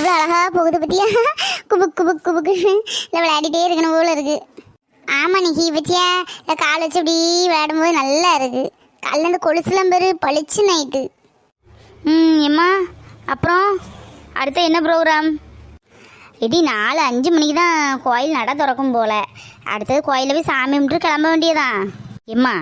எவ்வளோ அழகாக போகுது பற்றியா குபுக் குபுக் குபுக்கு இல்லை விளையாடிட்டே இருக்கணும் போல இருக்கு. ஆமாம் நிக்கி பற்றியா இல்லை கால் வச்சு இப்படி விளையாடும்போது நல்லா இருக்கு. காலில் இந்த கொலுசுலாம் பேர் பளிச்சு நைட்டு ம் எம்மா அப்புறம்? அடுத்து என்ன ப்ரோக்ராம் இடி நாலு அஞ்சு மணிக்கு தான் கோயில் நட திறக்கும் போல. அடுத்தது கோயிலில் போய் சாமி கும்பிட்டு கிளம்ப வேண்டியதான் எம்மா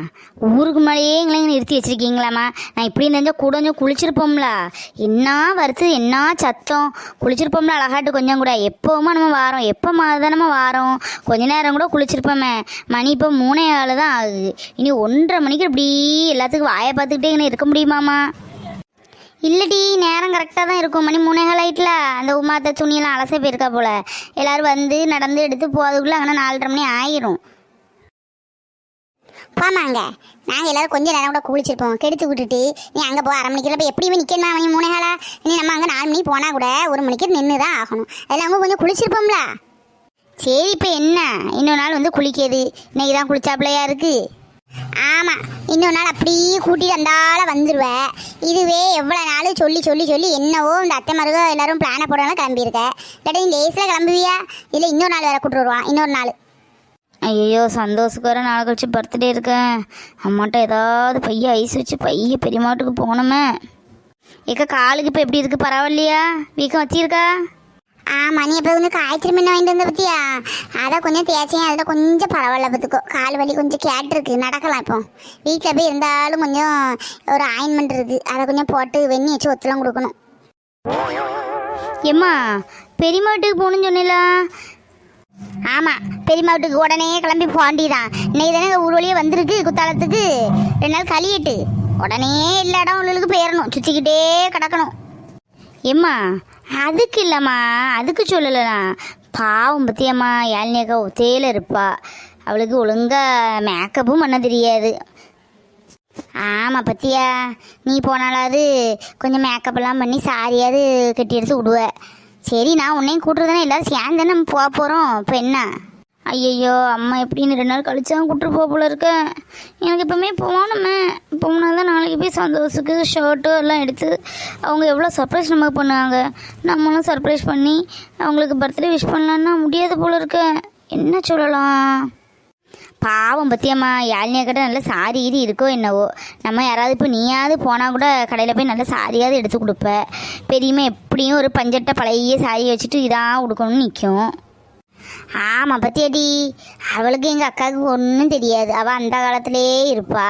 ஊருக்கு மேலேயே எங்களை நிறுத்தி வச்சிருக்கீங்களாம்மா. நான் இப்படி இருந்தால் கூட கொஞ்சம் குளிச்சிருப்போம்ல. என்ன வருது என்ன சத்தம். குளிச்சிருப்போம்ல அழகாட்டு கொஞ்சம் கூட. எப்போவுமா நம்ம வாரோம். எப்போ தானே வாரோம். கொஞ்ச நேரம் கூட குளிச்சிருப்போமே. மணி இப்போ மூணே ஆளு தான் ஆகுது. இனி ஒன்றரை மணிக்கு இப்படி எல்லாத்துக்கும் வாயை பார்த்துக்கிட்டே இங்கே இருக்க முடியுமாம்மா? இல்லடி நேரம் கரெக்டாக தான் இருக்கும். மணி மூணேகால் ஆயிட்டுல. அந்த உமாத்த துணியெல்லாம் அலச போயிருக்கா போல். எல்லோரும் வந்து நடந்து எடுத்து போகிறதுக்குள்ளே அங்கே நாலரை மணி ஆயிரும். போமாங்க நாங்கள் எல்லோரும் கொஞ்சம் நேரம் கூட குளிச்சிருப்போம். கெடுத்து விட்டுட்டு நீ அங்கே போ அரை மணிக்கு போய் எப்படியுமே நிற்கணும் மணி மூணு காலா? இனி நம்ம அங்கே நாலு மணிக்கு போனால் கூட ஒரு மணிக்கு நின்று தான் ஆகணும். அதில் அவங்க கொஞ்சம் குளிச்சிருப்போம்ல. சரி இப்போ என்ன? இன்னொரு நாள் வந்து குளிக்கிறது. இன்னைக்கு தான் குளிச்சாப்பிள்ளையா இருக்கு. ஆமாம் இன்னொரு நாள் அப்படியே கூட்டிட்டு அந்தால வந்துடுவேன் இதுவே எவ்வளோ நாள் சொல்லி சொல்லி சொல்லி என்னவோ இந்த அத்தை மருக எல்லாரும் பிளானை போடலாம் கிளம்பியிருக்க. இல்லாட்டி நீ லேஸில் கிளம்புவியா? இல்லை இன்னொரு நாள் வேற கூட்டு வருவான். இன்னொரு நாள். ஐயோ சந்தோஷக்கு வர நாள் கழிச்சு பர்த்டே இருக்கேன் அம்மாட்ட ஏதாவது பைய ஐஸ் வச்சு பைய பெரியம்மாட்டுக்கு போகணுமே. ஏக்கா காலுக்கு இப்போ எப்படி இருக்கு? பரவாயில்லையா? வீக்கம் வச்சிருக்கா? ஆமாம் நீ இப்போ வந்து காய்ச்சல் மீன் வாங்கிட்டு வந்த பத்தியா? அதை கொஞ்சம் தேய்ச்சேன். அதில் கொஞ்சம் பரவாயில்ல பார்த்துக்கோ கால் வலி கொஞ்சம் கேட்டிருக்கு நடக்கலாம் இப்போ. வீட்டில் போய் இருந்தாலும் கொஞ்சம் ஒரு ஆயின்மெண்ட் இருக்குது அதை கொஞ்சம் போட்டு வெந்நி வச்சு ஒத்தலாம் கொடுக்கணும். எம்மா பெரியம்மா வீட்டுக்கு போகணும்னு சொன்னீங்களா ஆமாம் பெரியம்மா வீட்டுக்கு உடனே கிளம்பி போண்டிதான். இன்னைக்கு தானே ஊர் வழியே வந்திருக்கு குத்தாலத்துக்கு. ரெண்டு நாள் கழியிட்டு. உடனே எல்லா இடம் உள்ளுக்கு போயிடணும் சுற்றிக்கிட்டே கிடக்கணும். எம்மா அதுக்கு இல்லைம்மா அதுக்கு சொல்லலாம் பாவம் பத்தியம்மா யாழ்னியக்கா ஒத்தையில் இருப்பா. அவளுக்கு ஒழுங்கா மேக்கப்பும் பண்ண தெரியாது. ஆமாம் பத்தியா நீ போனாலாவது கொஞ்சம் மேக்கப்லாம் பண்ணி சாரியாவது கட்டி எடுத்து விடுவ. சரி நான் உன்னையும் கூட்டுறதுனா எல்லாரும் சேர்ந்து தானே நம்ம போக போகிறோம் இப்போ என்ன? ஐயையோ அம்மா எப்படின்னு ரெண்டு நாள் கழிச்சா கூட்டு போக போல இருக்க. எனக்கு இப்போமே போகணுமே போனால் தான் நாளைக்கு போய் சந்தோஷத்துக்கு ஷர்ட்டு எல்லாம் எடுத்து அவங்க எவ்வளோ சர்ப்ரைஸ் நமக்கு பண்ணுவாங்க. நம்மளும் சர்ப்ரைஸ் பண்ணி அவங்களுக்கு பர்த்டே விஷ் பண்ணலான்னா முடியாது போல இருக்க. என்ன சொல்லலாம்? பாவம் பத்தியம்மா. யாழ்னியா கிட்ட நல்ல சாரி இது இருக்கோ என்னவோ. நம்ம யாராவது இப்போ நீயாவது போனால் கூட கடையில் போய் நல்ல சாரியாவது எடுத்து கொடுப்ப. பெரியம்மா எப்படியும் ஒரு பஞ்சட்டை பழைய சாரியை வச்சுட்டு இதான் கொடுக்கணும்னு நிற்கும் ஆமாம் பத்தியாடி. அவளுக்கு எங்கள் அக்காவுக்கு ஒன்றும் தெரியாது. அவள் அந்த காலத்திலே இருப்பா.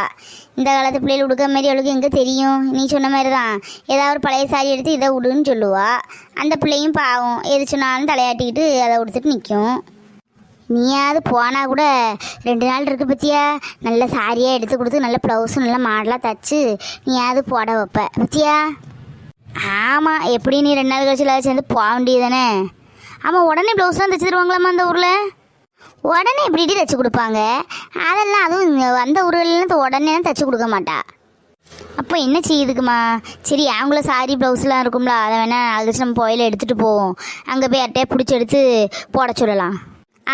இந்த காலத்து பிள்ளைகள் உடுக்க மாதிரி அவளுக்கு எங்கே தெரியும்? நீ சொன்ன மாதிரி தான் ஏதாவது ஒரு பழைய சாரி எடுத்து இதை விடுன்னு சொல்லுவாள் அந்த பிள்ளையும் பாவம். எது சொன்னாலும் தலையாட்டிக்கிட்டு அதை உடுத்துட்டு நிற்கும் நீயாவது போனால் கூட ரெண்டு நாள் இருக்கு பத்தியா? நல்ல சாரியாக எடுத்து கொடுத்து நல்ல ப்ளவுஸும் நல்ல மாடலாக தச்சு நீயாவது போட வைப்ப. பத்தியா? ஆமாம் எப்படி நீ ரெண்டு நாள் கழிச்சு எல்லாரும் சேர்ந்து போக வேண்டியதானே ஆமாம் உடனே ப்ளவுஸ்லாம் தைச்சு தருவாங்களாம்மா அந்த ஊரில்? உடனே எப்படிடி தைச்சு கொடுப்பாங்க. அதெல்லாம் அதுவும் இங்க வந்த ஊர்கள்லாம் உடனே தைச்சு கொடுக்க மாட்டா. அப்போ என்ன செய்யுதுக்குமா சரி அவங்கள சாரி ப்ளவுஸ்லாம் இருக்கும்ல அதை வேணால் அது நம்ம போயில எடுத்துகிட்டு போவோம். அங்கே போய் அட்டையை பிடிச்சி எடுத்து போட சொல்லலாம்.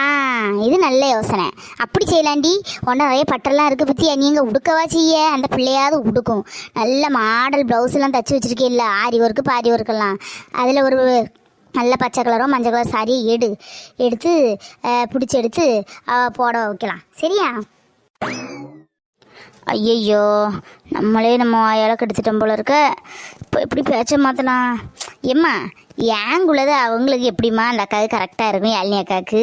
ஆ இது நல்ல யோசனை. அப்படி செய்யலாண்டி. உன்ன நிறைய பட்டெல்லாம் இருக்குது பற்றி நீங்கள் உடுக்கவா செய்ய? அந்த பிள்ளையாவது உடுக்கும். நல்ல மாடல் ப்ளவுஸ்லாம் தச்சு வச்சுருக்கேல்ல ஆரி ஒர்க்கு பாரி ஒர்க்கெல்லாம் அதில் ஒரு நல்ல பச்சை கலரோ மஞ்சள் கலர் சாரியை எடு. எடுத்து பிடிச்சி எடுத்து போட வைக்கலாம். சரியா? ஐயையோ நம்மளே நம்ம வாயால் கெடுத்துட்டோம் போல இருக்க. இப்போ எப்படி பேச்ச மாற்றலாம் ஏம்மா ஏங்குள்ளது அவங்களுக்கு எப்படிம்மா? அந்த அக்காவுக்கு கரெக்டாக இருக்கும் யாழினி அக்காவுக்கு.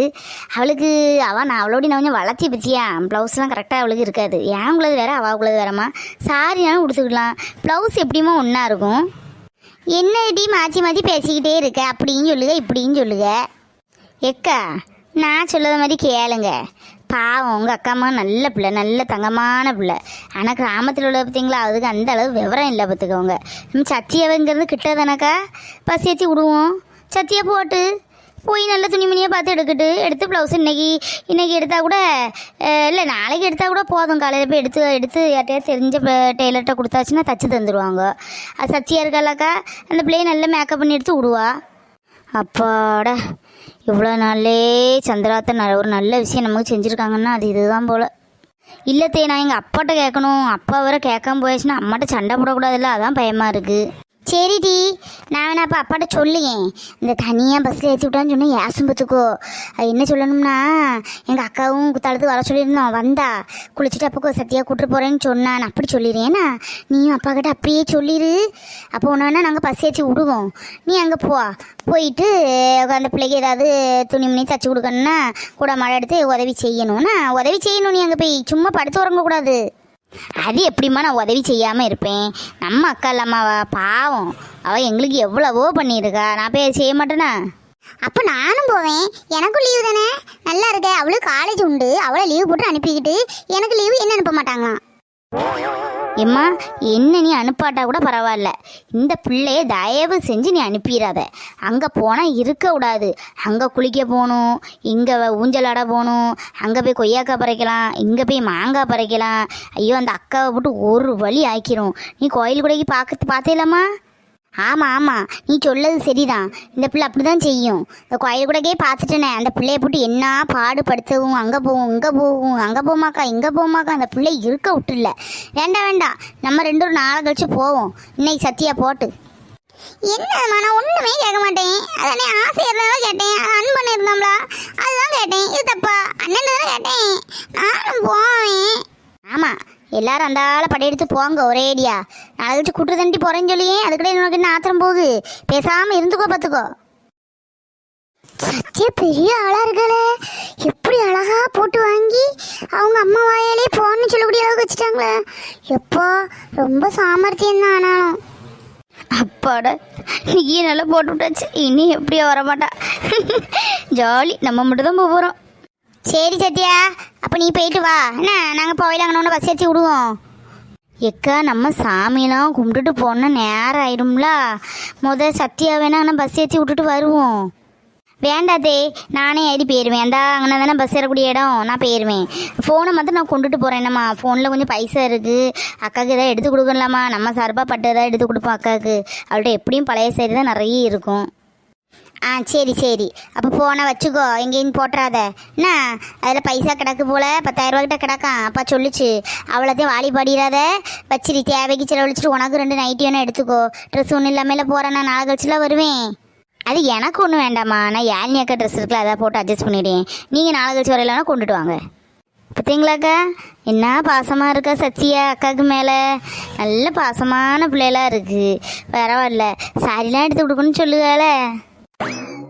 அவளுக்கு அவள் நான் அவளோட நான் கொஞ்சம் வளர்ச்சி பற்றியா ப்ளவுஸ்லாம் கரெக்டாக அவளுக்கு இருக்காது. ஏங்குள்ளது வேறு அவளுக்குள்ளது வேறம்மா. சாரினாலும் உடுத்துக்கலாம் ப்ளவுஸ் எப்படிம்மா ஒன்றா இருக்கும்? என்ன மாற்றி மாற்றி பேசிக்கிட்டே இருக்க? அப்படின்னு சொல்லுங்க இப்படின்னு சொல்லுங்க எக்கா நான் சொல்லாத மாதிரி கேளுங்க. பாவம் உங்கள் அக்கா அம்மா நல்ல பிள்ளை நல்ல தங்கமான பிள்ளை. ஆனால் கிராமத்தில் உள்ள பார்த்தீங்களா? அதுக்கு அந்த அளவு விவரம் இல்லை பார்த்துக்கோங்க. நம்ம சத்தியவங்கிறது கிட்ட தானக்கா பசி ஏற்றி விடுவோம். சத்தியை போட்டு போய் நல்ல துணிமணியாக பார்த்து எடுக்கட்டு எடுத்து ப்ளவுஸ் இன்றைக்கி இன்றைக்கி எடுத்தால் கூட இல்லை நாளைக்கு எடுத்தால் கூட போதும். காலையில் போய் எடுத்து எடுத்து யார்ட்டையாவது தெரிஞ்ச டெய்லர்கிட்ட கொடுத்தாச்சுன்னா தச்சு தந்துடுவாங்க அது சத்தியாக இருக்காளாக்கா? அந்த பிள்ளையை நல்ல மேக்கப் பண்ணி எடுத்து விடுவா. அப்பாடா. இவ்வளோ நாளே சந்திராத்தன் ந- ஒரு நல்ல விஷயம் நமக்கு செஞ்சுருக்காங்கன்னா அது இதுதான் போல். இல்லத்தே நான் எங்கள் அப்பாட்ட கேட்கணும். அப்பா வர கேட்காம போயாச்சுன்னா அம்மாட்ட சண்டை போடக்கூடாதுல்ல? அதான் பயமாக இருக்குது சரிடி. நான் வேணா அப்போ அப்பாட்ட சொல்லுவேன் இந்த தனியாக பஸ்ஸில் ஏற்றி விட்டான்னு சொன்னேன் ஏசும் பார்த்துக்கோ அது என்ன சொல்லணும்னா எங்கள் அக்காவும் குத்தாலத்துக்கு வர சொல்லியிருந்தோம். வந்தா. குளிச்சுட்டு அப்போ சத்தியாக கூட்டிட்டு போகிறேன்னு சொன்னா நான் அப்படி சொல்லிடுறேன்னா நீயும் அப்பா கிட்ட அப்படியே சொல்லிடு அப்போ ஒன்றுனா நாங்கள் பஸ் ஏற்றி விடுவோம். நீ அங்கே போ. போயிட்டு அந்த பிள்ளைக்கு ஏதாவது துணி மணி தச்சு கொடுக்கணுன்னா கூட மழை எடுத்து உதவி செய்யணும்னா உதவி செய்யணும் நீ அங்கே போய். சும்மா படுத்து உறங்கக்கூடாது. அது எப்படிம்மா நான் உதவி செய்யாமல் இருப்பேன்? நம்ம அக்கா இல்லம்மாவா பாவம். அவள் எங்களுக்கு எவ்வளவோ பண்ணியிருக்கா. நான் போய் செய்ய மாட்டேனா? அப்போ நானும் போவேன். எனக்கும் லீவு தானே? நல்லா இருக்கே. அவளுக்கு காலேஜ் உண்டு. அவளை லீவு போட்டு அனுப்பிக்கிட்டு எனக்கு லீவு என்ன அனுப்ப மாட்டாங்களாம்? எம்மா என்ன நீ அனுப்பாட்டா கூட பரவாயில்ல. இந்த பிள்ளைய தயவு செஞ்சு நீ அனுப்பிடாத. அங்கே போனால் இருக்க கூடாது. அங்கே குளிக்க போகணும் இங்கே ஊஞ்சலாட போகணும் அங்கே போய் கொய்யாக்காய் பறைக்கலாம் இங்கே போய் மாங்காய் பறைக்கலாம். ஐயோ அந்த அக்காவை போட்டு ஒரு வழி ஆக்கிரும். நீ கோயில் கூடக்கு பார்க்க பார்த்தேலாமா ஆமாம் ஆமாம் நீ சொல்லது சரிதான். இந்த பிள்ளை அப்படி தான் செய்யும். இந்த கோயில் கூடக்கே பார்த்துட்டேனே. அந்த பிள்ளைய போட்டு என்ன பாடுபடுத்தவும் அங்கே போகும் இங்கே போகும் அங்கே போமாக்கா இங்கே போமாக்கா அந்த பிள்ளை இருக்க விட்டுல வேண்டாம் வேண்டாம். நம்ம ரெண்டு ஒரு நாளை கழிச்சு போவோம். இன்னைக்கு சத்தியா போட்டு. என்னம்மா நான் ஒன்றுமே கேட்க மாட்டேன். அதானே ஆசை இருந்தாலும் கேட்டேன். அது அன்பன் அதுதான் கேட்டேன். இது தப்பா? அண்ணன் கேட்டேன். நானும் போவேன். எல்லாரும் அந்த ஆளை படையெடுத்து போங்க ஒரேடியா நாளை வச்சு குட்டு தண்டி போகிறேன்னு சொல்லியே அதுக்கிட்ட உனக்கு என்ன ஆத்திரம் போகுது? பேசாமல் இருந்துக்கோ பார்த்துக்கோ. சத்திய பெரிய ஆளா இருக்காளே எப்படி அழகா போட்டு வாங்கி அவங்க அம்மா வாயாலே போன்னு சொல்லக்கூடிய அளவுக்கு வச்சுட்டாங்களே. எப்போ ரொம்ப சாமர்த்தியம் தான் ஆனாலும். அப்பாட நீ நல்லா போட்டு விட்டாச்சு. இனி எப்படியோ வரமாட்டா. ஜாலி நம்ம மட்டும் தான் போகிறோம் சரி சத்யா அப்போ நீ போயிட்டு வா. என்ன நாங்கள் போயிலாங்கன்னு பஸ் ஏற்றி விடுவோம். எக்கா நம்ம சாமியெல்லாம் கும்பிட்டுட்டு போனால் நேரம் ஆயிடும்ல முத சத்யா வேணா நான் பஸ் ஏற்றி விட்டுட்டு வருவோம். வேண்டாதே நானே ஏறி போயிடுவேன் அந்த அங்கே தானே பஸ் ஏறக்கூடிய இடம். நான் போயிடுவேன் ஃபோனை மட்டும் நான் கொண்டுட்டு போகிறேன் என்னம்மா? ஃபோனில் கொஞ்சம் பைசா இருக்குது அக்காவுக்கு எதாவது எடுத்து கொடுக்கலாமா நம்ம சார்பாக பட்டு எதாவது எடுத்து கொடுப்போம் அக்காவுக்கு அவள்கிட்ட எப்படியும் பழைய சைடு தான் நிறைய இருக்கும். ஆ சரி சரி. அப்போ ஃபோனை வச்சுக்கோ. எங்கேயும் போட்டுறாத. என்ன? அதில் பைசா கிடக்கு போல. பத்தாயிரம் கிட்ட கிடக்கான். அப்பா சொல்லுச்சு. அவ்வளோத்தையும் வாலி பாடிடாத வச்சிரு. தேவைக்கு செலவழிச்சிட்டு உனக்கு ரெண்டு நைட்டி வேணால் எடுத்துக்கோ. ட்ரெஸ் ஒன்றும் இல்லாமல் போகிறேன் நான் நாளை கழிச்சுலாம் வருவேன். அது எனக்கு ஒன்றும் வேண்டாம்மா. நான் ஏழ்னி அக்கா ட்ரெஸ் இருக்குல்ல அதை போட்டு அட்ஜஸ்ட் பண்ணிவிடுவேன் நீங்கள் நாளை கழிச்சு வரையிலனா கொண்டுட்டு வாங்க. பார்த்தீங்களாக்கா என்ன பாசமாக இருக்கா சத்யா அக்காவுக்கு மேலே? நல்ல பாசமான பிள்ளையெல்லாம் இருக்குது பரவாயில்ல. சாரிலாம் எடுத்து கொடுக்கணும்னு சொல்லுகால you